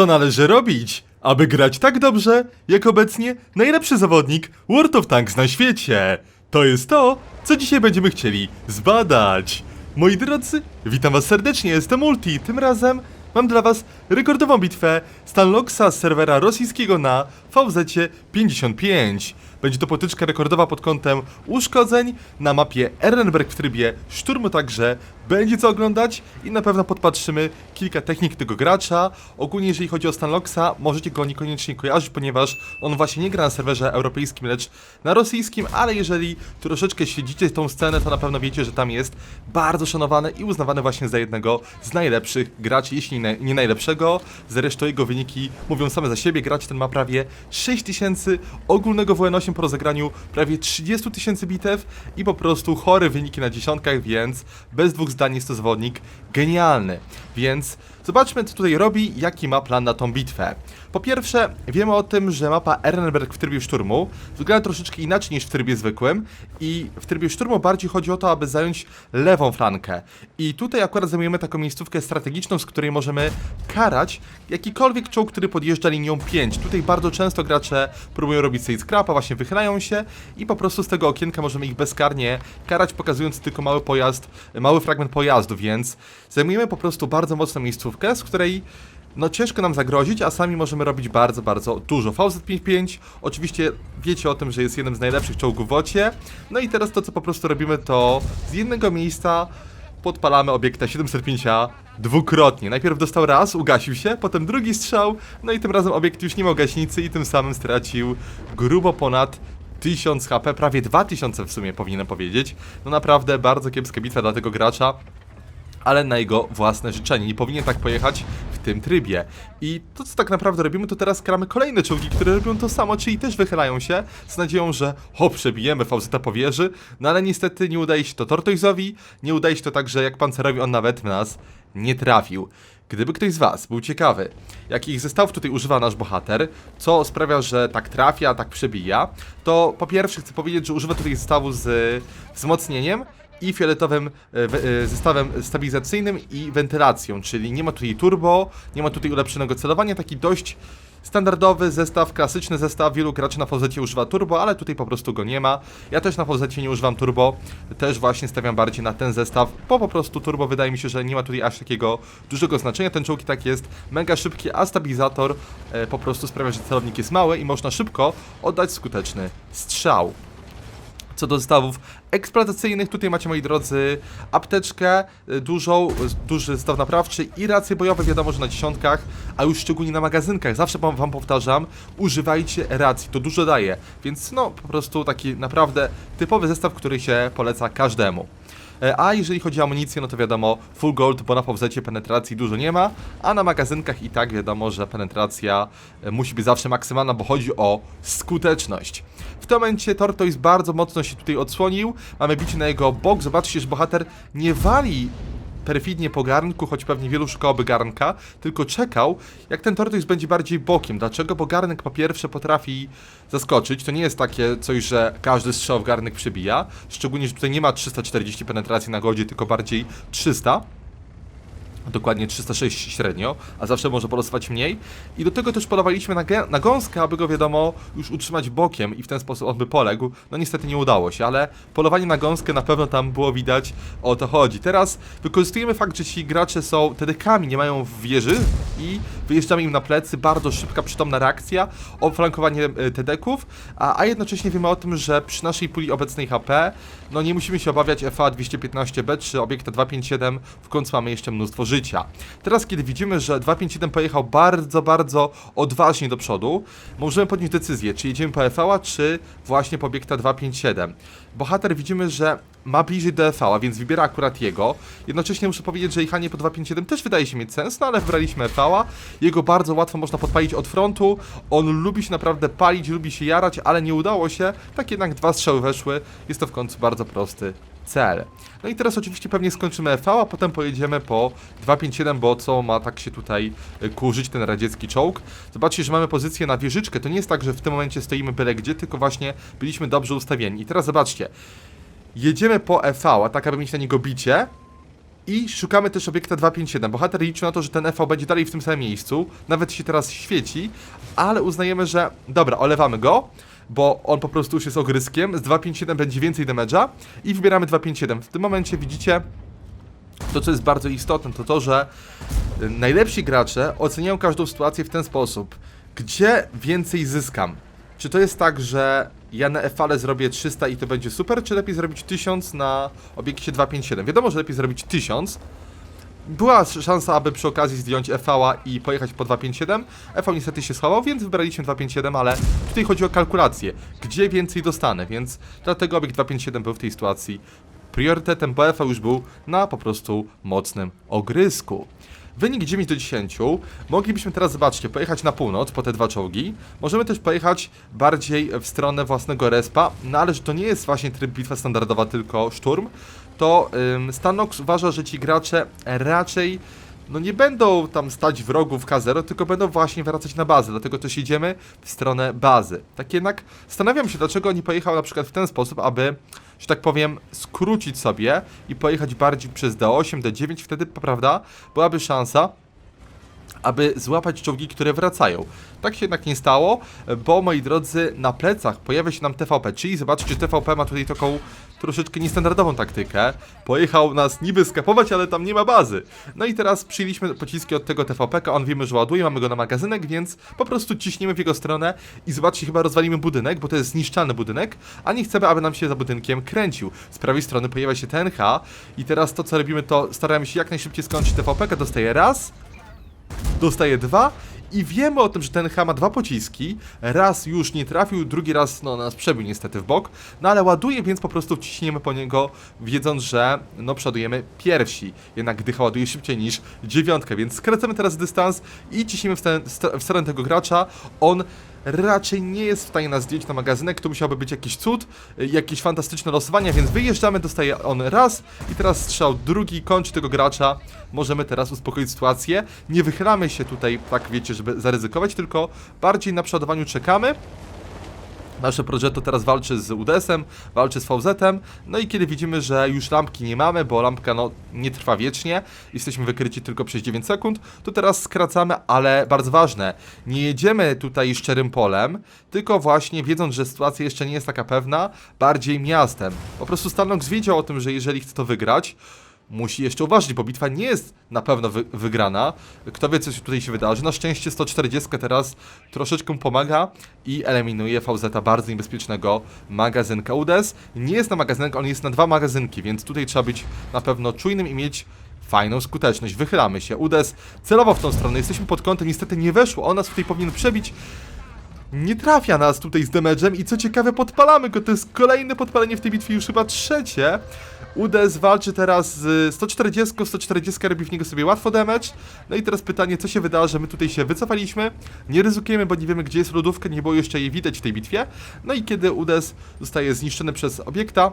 Co należy robić, aby grać tak dobrze, jak obecnie najlepszy zawodnik World of Tanks na świecie? To jest to, co dzisiaj będziemy chcieli zbadać. Moi drodzy, witam was serdecznie, jestem Multi. Tym razem mam dla was rekordową bitwę Stanloxa z serwera rosyjskiego na VZ 55. Będzie to potyczka rekordowa pod kątem uszkodzeń na mapie Ehrenberg w trybie szturmu, także będzie co oglądać i na pewno podpatrzymy kilka technik tego gracza. Ogólnie jeżeli chodzi o Stanloxa, możecie go niekoniecznie kojarzyć, ponieważ on właśnie nie gra na serwerze europejskim, lecz na rosyjskim, ale jeżeli troszeczkę śledzicie tą scenę, to na pewno wiecie, że tam jest bardzo szanowany i uznawany właśnie za jednego z najlepszych graczy, jeśli nie, najlepszego. Zresztą jego wyniki mówią same za siebie. Gracz ten ma prawie 6000 ogólnego WN8 po rozegraniu prawie 30 tysięcy bitew i po prostu chore wyniki na dziesiątkach, więc bez dwóch zdań jest to zawodnik genialny. Więc zobaczmy, co tutaj robi, jaki ma plan na tą bitwę. Po pierwsze, wiemy o tym, że mapa Ehrenberg w trybie szturmu wygląda troszeczkę inaczej niż w trybie zwykłym i w trybie szturmu bardziej chodzi o to, aby zająć lewą flankę. I tutaj akurat zajmujemy taką miejscówkę strategiczną, z której możemy karać jakikolwiek czołg, który podjeżdża linią 5. Tutaj bardzo często gracze próbują robić sobie scrapa, właśnie wychylają się i po prostu z tego okienka możemy ich bezkarnie karać, pokazując tylko mały pojazd, mały fragment pojazdu, więc zajmujemy po prostu bardzo mocną miejscówkę, z której no ciężko nam zagrozić, a sami możemy robić bardzo, bardzo dużo. VZ55, oczywiście wiecie o tym, że jest jednym z najlepszych czołgów w ocie. No i teraz to, co po prostu robimy, to z jednego miejsca podpalamy obiekta 705 dwukrotnie. Najpierw dostał raz, ugasił się, potem drugi strzał, no i tym razem obiekt już nie miał gaśnicy i tym samym stracił grubo ponad 1000 HP, prawie 2000 w sumie powinienem powiedzieć. No naprawdę bardzo kiepska bitwa dla tego gracza ale na jego własne życzenie. Nie powinien tak pojechać w tym trybie. I to, co tak naprawdę robimy, to teraz kramy kolejne czołgi, które robią to samo, czyli też wychylają się z nadzieją, że ho, przebijemy VZ po wieży, no ale niestety nie udaje się to Tortoizowi, nie udaje się to także jak Pancerowi, on nawet w nas nie trafił. Gdyby ktoś z Was był ciekawy, jakich zestawów tutaj używa nasz bohater, co sprawia, że tak trafia, tak przebija, to po pierwsze chcę powiedzieć, że używa tutaj zestawu z wzmocnieniem, i fioletowym e, e, zestawem stabilizacyjnym i wentylacją, czyli nie ma tutaj turbo, nie ma tutaj ulepszonego celowania, taki dość standardowy zestaw, klasyczny zestaw, wielu graczy na VZ używa turbo, ale tutaj po prostu go nie ma. Ja też na VZ nie używam turbo, też właśnie stawiam bardziej na ten zestaw, bo po prostu turbo wydaje mi się, że nie ma tutaj aż takiego dużego znaczenia, ten czołg tak jest mega szybki, a stabilizator e, po prostu sprawia, że celownik jest mały i można szybko oddać skuteczny strzał. Co do zestawów eksploatacyjnych, tutaj macie moi drodzy apteczkę y, dużą, y, duży zestaw naprawczy i racje bojowe, wiadomo, że na dziesiątkach, a już szczególnie na magazynkach, zawsze wam, wam powtarzam, używajcie racji, to dużo daje, więc no po prostu taki naprawdę typowy zestaw, który się poleca każdemu. E, A jeżeli chodzi o amunicję, no to wiadomo, full gold, bo na powzecie penetracji dużo nie ma, a na magazynkach i tak wiadomo, że penetracja e, musi być zawsze maksymalna, bo chodzi o skuteczność. W tym momencie Tortoise bardzo mocno się tutaj odsłonił, mamy bicie na jego bok, zobaczcie, że bohater nie wali perfidnie po garnku, choć pewnie wielu szukałoby garnka, tylko czekał, jak ten tortoise będzie bardziej bokiem. Dlaczego? Bo garnek po pierwsze potrafi zaskoczyć, to nie jest takie coś, że każdy strzał w garnek przebija, szczególnie, że tutaj nie ma 340 penetracji na godzie, tylko bardziej 300 dokładnie 306 średnio, a zawsze może polosować mniej. I do tego też polowaliśmy na, na gąskę, aby go wiadomo już utrzymać bokiem i w ten sposób on by poległ. No niestety nie udało się, ale polowanie na gąskę na pewno tam było widać, o to chodzi. Teraz wykorzystujemy fakt, że ci gracze są TDK-ami, nie mają wieży i wyjeżdżamy im na plecy, bardzo szybka, przytomna reakcja, oflankowanie e, TD-ków, a, a jednocześnie wiemy o tym, że przy naszej puli obecnej HP, no nie musimy się obawiać FA 215B czy obiekta 257, w końcu mamy jeszcze mnóstwo życia. Teraz, kiedy widzimy, że 257 pojechał bardzo, bardzo odważnie do przodu, możemy podjąć decyzję, czy jedziemy po FA, czy właśnie po obiekta 257. Bohater widzimy, że ma bliżej do FA, więc wybiera akurat jego. Jednocześnie muszę powiedzieć, że jechanie po 257 też wydaje się mieć sens, no ale wybraliśmy FA. Jego bardzo łatwo można podpalić od frontu. On lubi się naprawdę palić, lubi się jarać, ale nie udało się. Tak jednak dwa strzały weszły. Jest to w końcu bardzo prosty cel. No i teraz oczywiście pewnie skończymy FV, a potem pojedziemy po 257, bo co ma tak się tutaj y, kurzyć ten radziecki czołg. Zobaczcie, że mamy pozycję na wieżyczkę. To nie jest tak, że w tym momencie stoimy byle gdzie, tylko właśnie byliśmy dobrze ustawieni. I teraz zobaczcie. Jedziemy po EV, a tak aby mieć na niego bicie. I szukamy też obiekta 257. Bohater liczy na to, że ten EV będzie dalej w tym samym miejscu, nawet się teraz świeci, ale uznajemy, że dobra, olewamy go, bo on po prostu już jest ogryskiem. Z 257 będzie więcej damage'a i wybieramy 257. W tym momencie widzicie to, co jest bardzo istotne, to to, że y, najlepsi gracze oceniają każdą sytuację w ten sposób. Gdzie więcej zyskam? Czy to jest tak, że ja na EFALE zrobię 300 i to będzie super, czy lepiej zrobić 1000 na obiekcie 257? Wiadomo, że lepiej zrobić 1000. Była szansa, aby przy okazji zdjąć EV-a i pojechać po 257. EV niestety się schował, więc wybraliśmy 257, ale tutaj chodzi o kalkulację. Gdzie więcej dostanę, więc dlatego obiekt 257 był w tej sytuacji priorytetem, bo EV już był na po prostu mocnym ogrysku. Wynik 9 do 10. Moglibyśmy teraz, zobaczcie, pojechać na północ po te dwa czołgi. Możemy też pojechać bardziej w stronę własnego respa, no ale że to nie jest właśnie tryb bitwa standardowa, tylko szturm, to ym, Stanox uważa, że ci gracze raczej no nie będą tam stać wrogów K0, tylko będą właśnie wracać na bazę, dlatego też idziemy w stronę bazy. Tak jednak zastanawiam się, dlaczego oni pojechał na przykład w ten sposób, aby, że tak powiem, skrócić sobie i pojechać bardziej przez D8, D9, wtedy, prawda, byłaby szansa, aby złapać czołgi, które wracają. Tak się jednak nie stało, bo moi drodzy, na plecach pojawia się nam TVP, czyli zobaczcie, TVP ma tutaj taką troszeczkę niestandardową taktykę. Pojechał nas niby skapować, ale tam nie ma bazy. No i teraz przyjęliśmy pociski od tego TVP, on wiemy, że ładuje, mamy go na magazynek, więc po prostu ciśniemy w jego stronę i zobaczcie, chyba rozwalimy budynek, bo to jest zniszczalny budynek, a nie chcemy, aby nam się za budynkiem kręcił. Z prawej strony pojawia się TNH i teraz to, co robimy, to staramy się jak najszybciej skończyć TVP, dostaje raz, dostaje dwa i wiemy o tym, że ten H ma dwa pociski. Raz już nie trafił, drugi raz no, nas przebił niestety w bok. No ale ładuje, więc po prostu ciśniemy po niego, wiedząc, że no przodujemy pierwsi. Jednak gdycha ładuje szybciej niż dziewiątka, więc skracamy teraz dystans i ciśniemy w, ten, w stronę tego gracza. On raczej nie jest w stanie nas zdjąć na magazynek, to musiałby być jakiś cud, y, jakieś fantastyczne losowania, więc wyjeżdżamy, dostaje on raz i teraz strzał drugi, kończy tego gracza. Możemy teraz uspokoić sytuację. Nie wychylamy się tutaj, tak wiecie, żeby zaryzykować, tylko bardziej na przodowaniu czekamy. Nasze Progetto teraz walczy z UDS-em, walczy z VZ-em, no i kiedy widzimy, że już lampki nie mamy, bo lampka no nie trwa wiecznie, jesteśmy wykryci tylko przez 9 sekund, to teraz skracamy, ale bardzo ważne, nie jedziemy tutaj szczerym polem, tylko właśnie wiedząc, że sytuacja jeszcze nie jest taka pewna, bardziej miastem. Po prostu Stanox wiedział o tym, że jeżeli chce to wygrać, musi jeszcze uważać, bo bitwa nie jest na pewno wy wygrana. Kto wie, co się tutaj się wydarzy. Na szczęście 140 teraz troszeczkę pomaga i eliminuje VZ bardzo niebezpiecznego magazynka. UDES nie jest na magazynek, on jest na dwa magazynki, więc tutaj trzeba być na pewno czujnym i mieć fajną skuteczność. Wychylamy się. UDES celowo w tą stronę. Jesteśmy pod kątem, niestety nie weszło. On nas tutaj powinien przebić nie trafia nas tutaj z damage'em i co ciekawe podpalamy go, to jest kolejne podpalenie w tej bitwie, już chyba trzecie. UDS walczy teraz z 140, 140 robi w niego sobie łatwo damage. No i teraz pytanie, co się wydarzy, my tutaj się wycofaliśmy, nie ryzykujemy, bo nie wiemy gdzie jest lodówka, nie było jeszcze jej widać w tej bitwie. No i kiedy UDS zostaje zniszczony przez obiekta,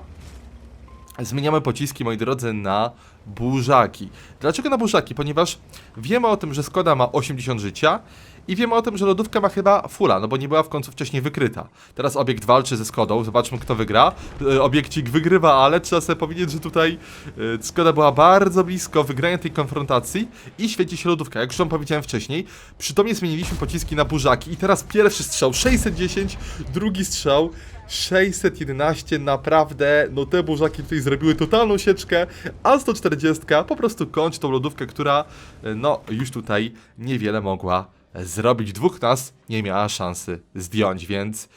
Zmieniamy pociski, moi drodzy, na burzaki. Dlaczego na burzaki? Ponieważ wiemy o tym, że Skoda ma 80 życia i wiemy o tym, że lodówka ma chyba fula, no bo nie była w końcu wcześniej wykryta. Teraz obiekt walczy ze Skodą, zobaczmy kto wygra. E, obiekcik wygrywa, ale trzeba sobie powiedzieć, że tutaj e, Skoda była bardzo blisko wygrania tej konfrontacji i świeci się lodówka. Jak już wam powiedziałem wcześniej, przytomnie zmieniliśmy pociski na burzaki i teraz pierwszy strzał 610, drugi strzał 611, naprawdę, no te burzaki tutaj zrobiły totalną sieczkę, a 140 po prostu kończy tą lodówkę, która, e, no, już tutaj niewiele mogła zrobić. Dwóch nas nie miała szansy zdjąć, więc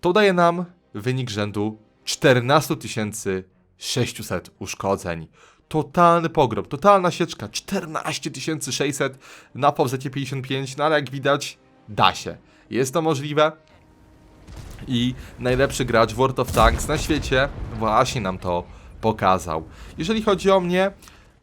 to daje nam wynik rzędu 14 600 uszkodzeń. Totalny pogrom, totalna sieczka, 14 600 na POWZ 55, no ale jak widać, da się. Jest to możliwe, i najlepszy gracz World of Tanks na świecie właśnie nam to pokazał. Jeżeli chodzi o mnie,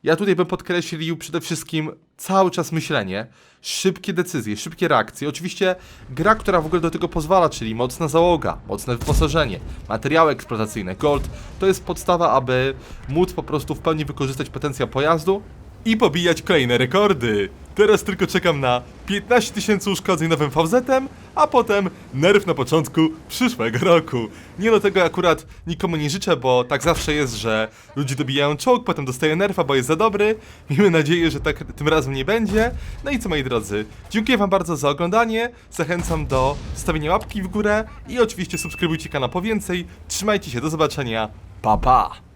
ja tutaj bym podkreślił przede wszystkim cały czas myślenie, szybkie decyzje, szybkie reakcje. Oczywiście gra, która w ogóle do tego pozwala, czyli mocna załoga, mocne wyposażenie, materiały eksploatacyjne, gold, to jest podstawa, aby móc po prostu w pełni wykorzystać potencjał pojazdu i pobijać kolejne rekordy. Teraz tylko czekam na 15 tysięcy uszkodzeń nowym VZ-em, a potem nerw na początku przyszłego roku. Nie no tego akurat nikomu nie życzę, bo tak zawsze jest, że ludzie dobijają czołg, potem dostaje nerfa, bo jest za dobry. Miejmy nadzieję, że tak tym razem nie będzie. No i co moi drodzy, dziękuję wam bardzo za oglądanie, zachęcam do stawienia łapki w górę i oczywiście subskrybujcie kanał po więcej. Trzymajcie się, do zobaczenia, pa pa!